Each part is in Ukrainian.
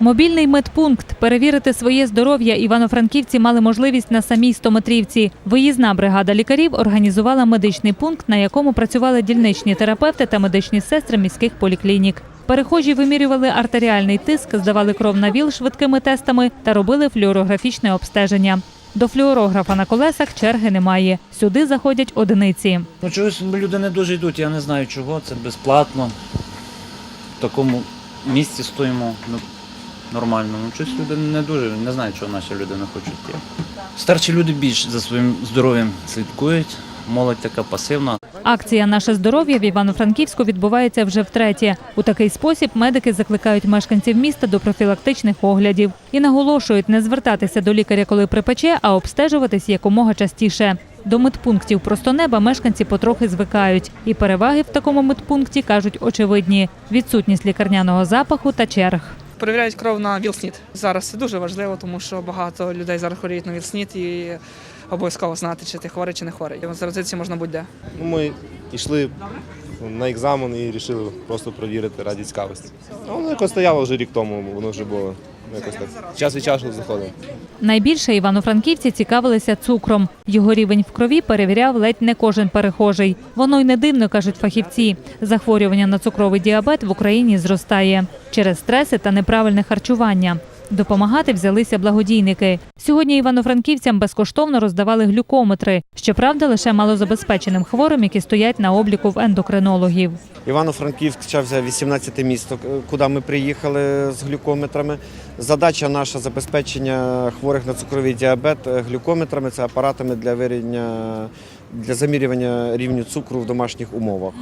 Мобільний медпункт. Перевірити своє здоров'я івано-франківці мали можливість на самій стометрівці. Виїзна бригада лікарів організувала медичний пункт, на якому працювали дільничні терапевти та медичні сестри міських поліклінік. Перехожі вимірювали артеріальний тиск, здавали кров на ВІЛ швидкими тестами та робили флюорографічне обстеження. До флюорографа на колесах черги немає. Сюди заходять одиниці. Ну чогось люди не дуже йдуть, я не знаю чого, це безплатно. В такому місці стоїмо ну, нормально. Ну щось люди не дуже, не знаю, чого наші люди не хочуть. Старші люди більш за своїм здоров'ям слідкують, молодь така пасивна. Акція Наше здоров'я в Івано-Франківську відбувається вже втретє. У такий спосіб медики закликають мешканців міста до профілактичних оглядів і наголошують не звертатися до лікаря, коли припече, а обстежуватись якомога частіше. До медпунктів просто неба мешканці потрохи звикають. І переваги в такому медпункті кажуть очевидні: відсутність лікарняного запаху та черг. Перевіряють кров на ВІЛ-СНІД. Зараз це дуже важливо, тому що багато людей зараз хворіють на ВІЛ-СНІД і обов'язково знати, чи ти хворий, чи не хворий. Заразитися можна будь-де. Ну, ми йшли на екзамен і вирішили просто провірити раді цікавості. Ну, Воно якось стояло вже рік тому, воно вже було якось так. Час від часу заходимо. Найбільше івано-франківці цікавилися цукром. Його рівень в крові перевіряв ледь не кожен перехожий. Воно й не дивно, кажуть фахівці. Захворювання на цукровий діабет в Україні зростає через стреси та неправильне харчування. Допомагати взялися благодійники. Сьогодні івано-франківцям безкоштовно роздавали глюкометри. Щоправда, лише малозабезпеченим хворим, які стоять на обліку в ендокринологів. Івано-Франківськ це 18 місто, куди ми приїхали з глюкометрами. Задача наша забезпечення хворих на цукровий діабет глюкометрами це апаратами для вирівня для замірювання рівню цукру в домашніх умовах.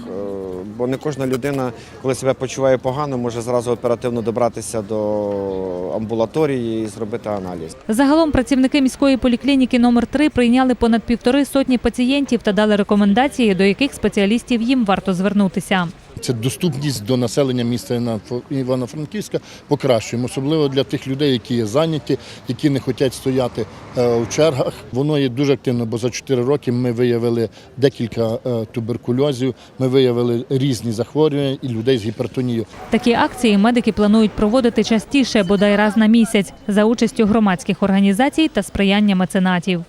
Бо не кожна людина, коли себе почуває погано, може зразу оперативно добратися до амбулаторії і зробити аналіз. Загалом працівники міської поліклініки номер 3 прийняли понад півтори сотні пацієнтів та дали рекомендації, до яких спеціалістів їм варто звернутися. Це доступність до населення міста Івано- Івано-Франківська покращуємо, особливо для тих людей, які є зайняті, які не хочуть стояти е, у чергах. Воно є дуже активно, бо за 4 роки ми виявили декілька е, туберкульозів, ми виявили різні захворювання і людей з гіпертонією. Такі акції медики планують проводити частіше, бодай раз на місяць, за участю громадських організацій та сприяння меценатів.